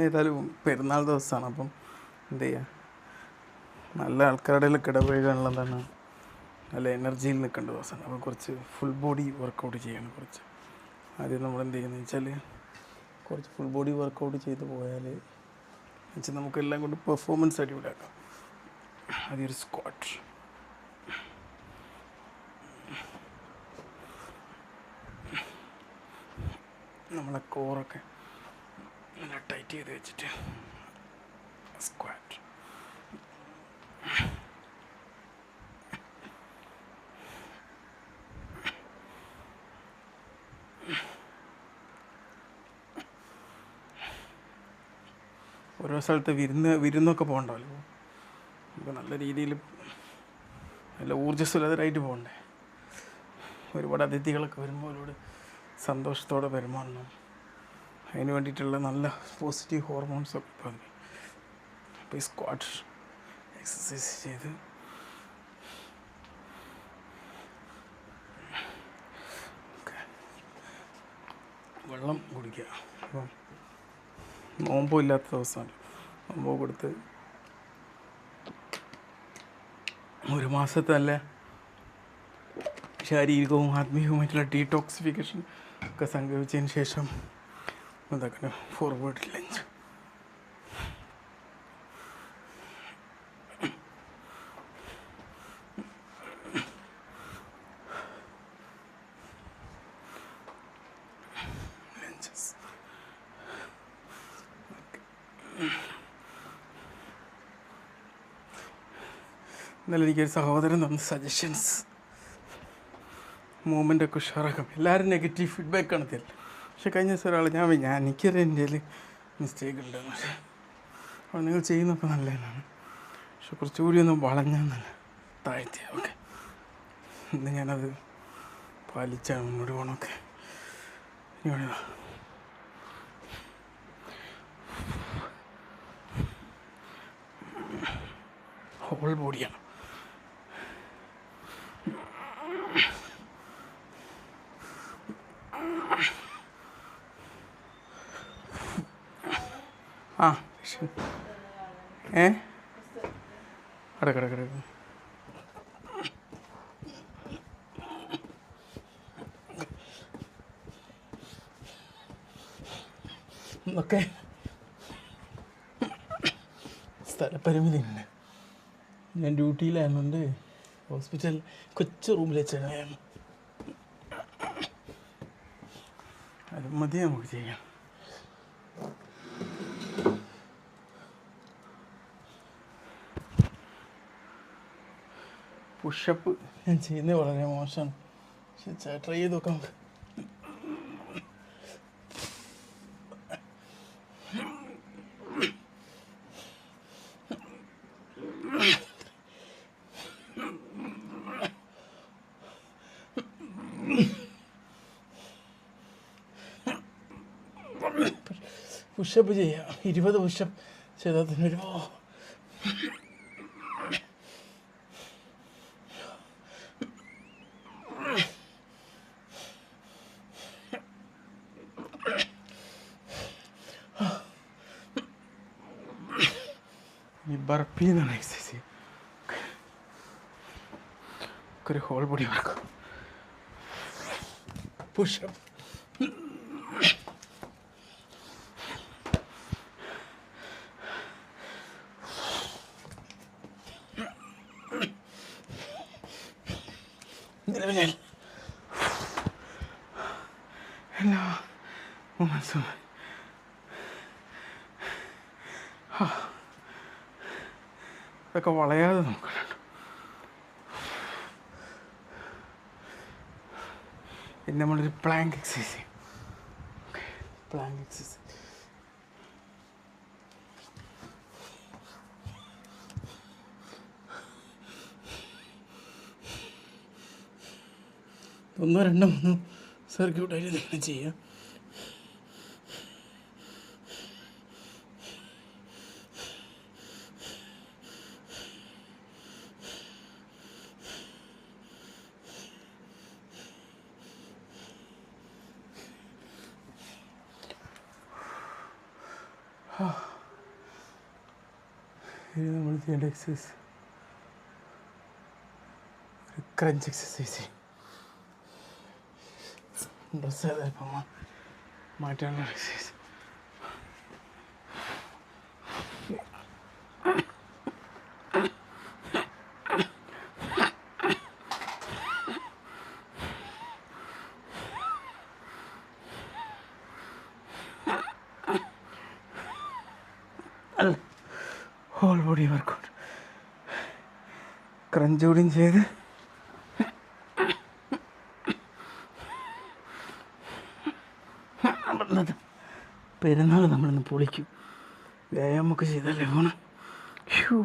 ഏതായാലും പെരുന്നാൾ ദിവസമാണ് അപ്പം എന്ത് ചെയ്യുക നല്ല ആൾക്കാരുടെ ഇടയിൽ ഇടപഴകാനുള്ളതാണ് നല്ല എനർജിയിൽ നിൽക്കേണ്ട ദിവസമാണ്. അപ്പോൾ കുറച്ച് ഫുൾ ബോഡി വർക്കൗട്ട് ചെയ്യണം കുറച്ച്. ആദ്യം നമ്മൾ എന്ത് ചെയ്യുന്നത് വെച്ചാൽ കുറച്ച് ഫുൾ ബോഡി വർക്കൗട്ട് ചെയ്ത് പോയാൽ വെച്ചാൽ നമുക്കെല്ലാം കൊണ്ട് പെർഫോമൻസ് അടിപൊളിയാക്കാം ഒരു സ്ക്വാട്ട് നമ്മളെ കോറൊക്കെ നല്ല ടൈറ്റ് ചെയ്ത് വെച്ചിട്ട് സ്ക്വാറ്റ് ഓരോ സ്ഥലത്ത് വിരുന്ന് വിരുന്നൊക്കെ പോകണ്ടല്ലോ. നമുക്ക് നല്ല രീതിയിൽ നല്ല ഊർജസ്വലതരായിട്ട് പോകണ്ടേ. ഒരുപാട് അതിഥികളൊക്കെ വരുമ്പോൾ അവരോട് സന്തോഷത്തോടെ പെരുമാറണം. അതിന് വേണ്ടിയിട്ടുള്ള നല്ല പോസിറ്റീവ് ഹോർമോൺസ് ഒക്കെ അപ്പോൾ ഈ സ്ക്വാഡ് എക്സസൈസ് ചെയ്ത്. വെള്ളം കുടിക്കുക. അപ്പം നോമ്പും ഇല്ലാത്ത ദിവസമാണ്. നോമ്പോ കൊടുത്ത് ഒരു മാസത്തെ നല്ല ശാരീരികവും ആത്മീയവുമായിട്ടുള്ള ഡീടോക്സിഫിക്കേഷൻ ഒക്കെ സംഭവിച്ചതിന് ശേഷം എന്താക്കണം ഫോർവേഡ് ലെഞ്ച് എന്നാലും എനിക്കൊരു സഹോദരൻ തന്ന സജഷൻസ് മൂമെന്റൊക്കെ ഉഷാറാക്കും. എല്ലാവരും നെഗറ്റീവ് ഫീഡ്ബാക്ക് തരില്ല പക്ഷെ കഴിഞ്ഞ ദിവസം ഒരാൾ ഞാൻ ഞാൻ എനിക്കൊരു എന്റെ മിസ്റ്റേക്ക് ഉണ്ട് പക്ഷേ അപ്പോൾ നിങ്ങൾ ചെയ്യുന്നപ്പോൾ നല്ലതാണ് പക്ഷെ കുറച്ചുകൂടി ഒന്ന് വളഞ്ഞാൽ നല്ല താഴ്ത്തിയ. ഓക്കെ. ഇന്ന് ഞാനത് പാലിച്ചാണ് മുന്നോട്ട് പോകണമൊക്കെ ഇനി ഹോൾ ബോഡിയാണ്. ആ. ഏ? കിടക്ക് കിടക്ക് കിടക്ക്. ഒക്കെ സ്ഥലപരിമിതി ഉണ്ട് ഞാൻ ഡ്യൂട്ടിയിലായതുകൊണ്ട് ഹോസ്പിറ്റൽ കൊച്ചു റൂമിൽ വെച്ചാണ് അത് മതി നമുക്ക് ചെയ്യാം. പുഷപ്പ് ഞാൻ ചെയ്യുന്നത് വളരെ മോശമാണ്. പക്ഷെ ട്രൈ ചെയ്ത് നോക്കാം പുഷപ്പ് ചെയ്യാം. ഇരുപത് പുഷപ്പ് ചെയ്താൽ തന്നെ ഒരു ഈ ബർപ്പി എന്നാണ് എക്സസൈസ് ഒരു ഹോൾ ബോഡി വർക്ക് പുഷപ്പ് നിലവിൽ എല്ലാ മൊമെൻസും ഇതൊക്കെ വളയാതെ നോക്കണം. പിന്നെ നമ്മളൊരു പ്ലാങ്ക് എക്സസൈസ് ചെയ്യും. പ്ലാങ്ക് എക്സസൈസ് ഒന്നോ രണ്ടോ മൂന്നോ സർക്യൂട്ടായിട്ട് നിങ്ങൾ ചെയ്യാം. ഇത് നമ്മൾ ചെയ്യേണ്ട എക്സസൈസ് ഒരു ക്രഞ്ച് എക്സസൈസ് ഡ്രസ്സ് ഏതായപ്പോൾ മാറ്റാനുള്ള exercise whole body workout crunch കൂടിയും ചെയ്ത് പെരുന്നാൾ നമ്മളിന്ന് പൊളിക്കും വ്യായാമമൊക്കെ ചെയ്തല്ലേ പോണം ഷൂ